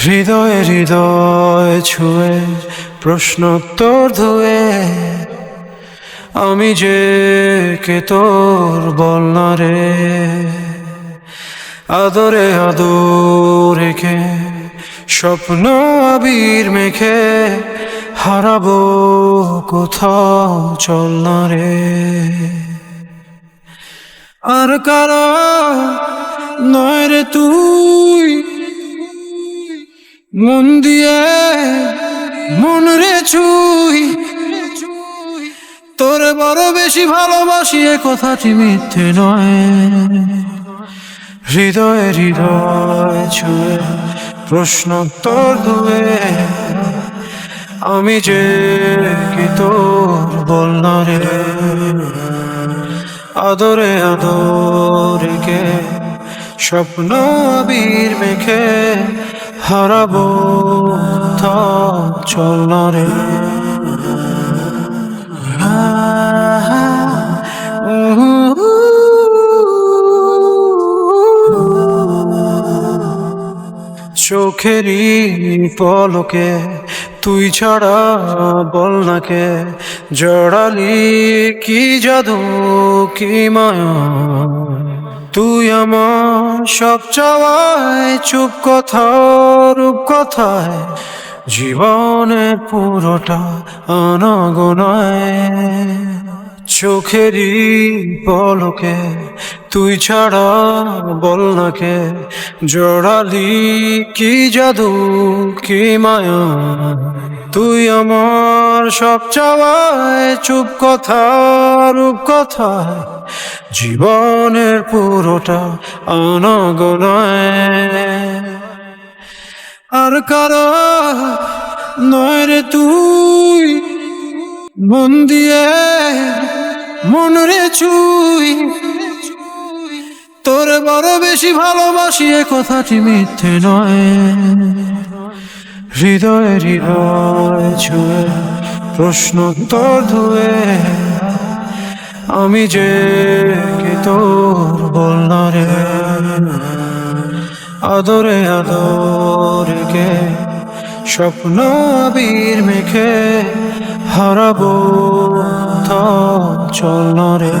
হৃদয়ে হৃদয় ছুঁয়ে প্রশ্নোত্তর ধুয়ে আমি যে কে তোর বল রে আদরে আদর রেখে স্বপ্ন আবির মেখে হারাবো কোথাও, চল না রে। আর কারা নয় রে তুই, মন দিয়ে মন রে চুই তোরে বড় বেশি ভালোবাসি এ কথাটি মিথ্যে নয়। হৃদয়ে হৃদয় ছুঁয়ে প্রশ্ন তোর ধুয়ে আমি যে কি তোর বল রে আদরে আদরকে স্বপ্ন আবির মেখে হারাবো তা চল না রে চোখেরই পলকে তুই ছাড়া বল নাকে জড়ালি কি জাদু, কি মায়া? তুই আমার সব চাওয়ায় চুপ কথা, রূপ কথায়। জীবনের পুরোটা অনগনায় চোখেরই পলকে তুই ছাড়া বল না কে? জড়ালি কি জাদু, কি মায়া? তুই আমার সব চাওয়ায় চুপ কথা, রূপ কথা। জীবনের পুরোটা আর কারা নয় রে তুই? মন দিয়ে মন রে চুই তোর বড় বেশি ভালোবাসি এ কথাটি মিথ্যে নয়। হৃদয়ে হৃদয় ছুঁয়ে প্রশ্ন তোর ধুয়ে আমি যে কে তোর বল না রে আদরে আদরকে স্বপ্ন আবির মেখে হারাবো চল রে